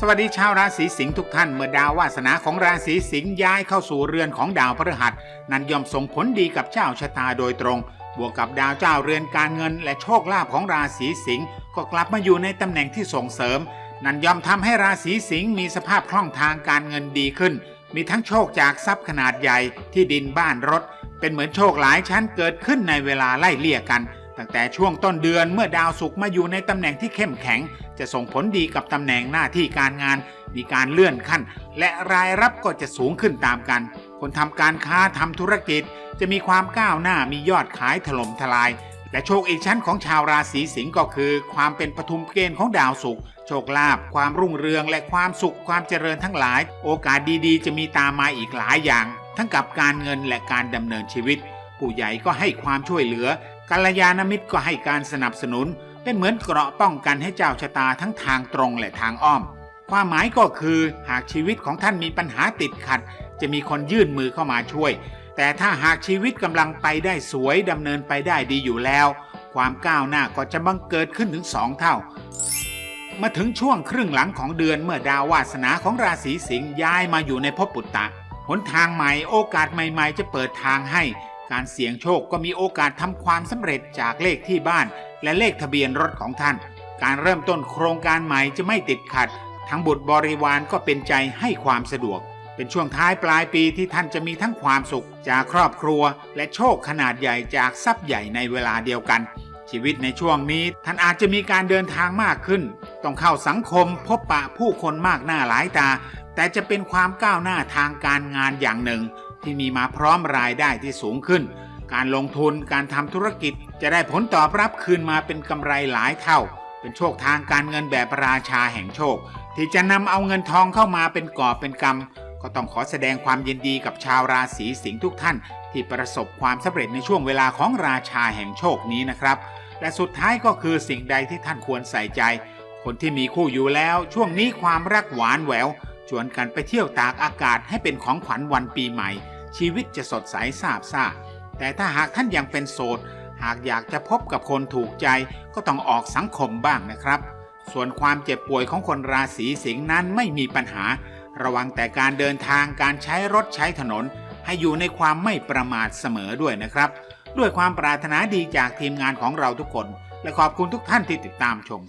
สวัสดีชาวราศีสิงห์ทุกท่านเมื่อดาววาสนาของราศีสิงห์ย้ายเข้าสู่เรือนของดาวพฤหัส นั้นย่อมส่งผลดีกับเจ้าชะตาโดยตรง บวกกับดาวเจ้าเรือนการเงิน และโชคลาภของราศีสิงห์ก็กลับมาอยู่ในตำแหน่งที่ส่งเสริม นั้นย่อมทำให้ราศีสิงห์มีสภาพคล่องทางการเงินดีขึ้น มีทั้งโชคจากทรัพย์ขนาดใหญ่ที่ดินบ้านรถ เป็นเหมือนโชคหลายชั้นเกิดขึ้นในเวลาไล่เลี่ยกัน ตั้งแต่ช่วงต้นเดือนเมื่อดาวศุกร์มาอยู่ในตำแหน่งที่เข้มแข็ง จะส่งผลดีกับตำแหน่งหน้าที่การงาน มีการเลื่อนขั้น และรายรับก็จะสูงขึ้นตามกัน คนทำการค้าทำธุรกิจ จะมีความก้าวหน้ามียอดขายถล่มทลาย และโชคอีกชั้นของชาวราศีสิงห์ก็คือ ความเป็นปฐุมเกณฑ์ของดาวศุกร์โชคลาภความรุ่งเรืองและความสุขความเจริญทั้งหลาย โอกาสดีๆ จะมีตามมาอีกหลายอย่าง ทั้งกับการเงินและการดำเนินชีวิต ผู้ใหญ่ก็ให้ความช่วยเหลือ กัลยาณมิตรก็ให้การสนับสนุน เป็นเหมือนเกราะป้องกันให้เจ้าชะตาทั้งทางตรงและทางอ้อม ความหมายก็คือหากชีวิตของท่านมีปัญหาติดขัด จะมีคนยื่นมือเข้ามาช่วย แต่ถ้าหากชีวิตกำลังไปได้สวยดำเนินไปได้ดีอยู่แล้ว ความก้าวหน้าก็จะบังเกิดขึ้นถึงสองเท่ามาถึงช่วงครึ่งหลังของเดือนเมื่อดาววาสนาของราศีสิงห์ย้ายมาอยู่ในภพปุตตะ หนทางใหม่โอกาสใหม่ ๆ จะเปิดทางให้ การเสี่ยงโชคก็มีโอกาสทำความสำเร็จจากเลขที่บ้าน และเลขทะเบียนรถของท่าน การเริ่มต้นโครงการใหม่จะไม่ติดขัด ทั้งบุตรบริวารก็เป็นใจให้ความสะดวก เป็นช่วงท้ายปลายปีที่ท่านจะมีทั้งความสุข จากครอบครัว และโชคขนาดใหญ่จากทรัพย์ใหญ่ในเวลาเดียวกัน ชีวิตในช่วงนี้ท่านอาจจะมีการเดินทางมากขึ้น ต้องเข้าสังคมพบปะผู้คนมากหน้าหลายตา แต่จะเป็นความก้าวหน้าทางการงานอย่างหนึ่ง ที่มีมาพร้อมรายได้ที่สูงขึ้น การลงทุนการทำธุรกิจจะได้ผลตอบรับคืนมาเป็นกำไรหลายเท่า เป็นโชคทางการเงินแบบราชาแห่งโชค ที่จะนำเอาเงินทองเข้ามาเป็นกอบเป็นกำก็ต้องขอแสดงความยินดีกับชาวราศีสิงห์ทุกท่าน ที่ประสบความสำเร็จในช่วงเวลาของราชาแห่งโชคนี้นะครับและสุดท้ายก็คือสิ่งใดที่ท่านควรใส่ใจ คนที่มีคู่อยู่แล้ว ช่วงนี้ความรักหวานแหววชวนกันไปเที่ยวตากอากาศให้เป็นของขวัญวันปีใหม่ ชีวิตจะสดใสซาบซ่าแต่ถ้าหากท่านยังเป็นโสด หากอยากจะพบกับคนถูกใจก็ต้องออกสังคมบ้างนะครับ ส่วนความเจ็บป่วยของคนราศีสิงห์นั้นไม่มีปัญหา ระวังแต่การเดินทางการใช้รถใช้ถนน ให้อยู่ในความไม่ประมาทเสมอด้วยนะครับ ด้วยความปรารถนาดีจากทีมงานของเราทุกคน และขอบคุณทุกท่านที่ติดตามชม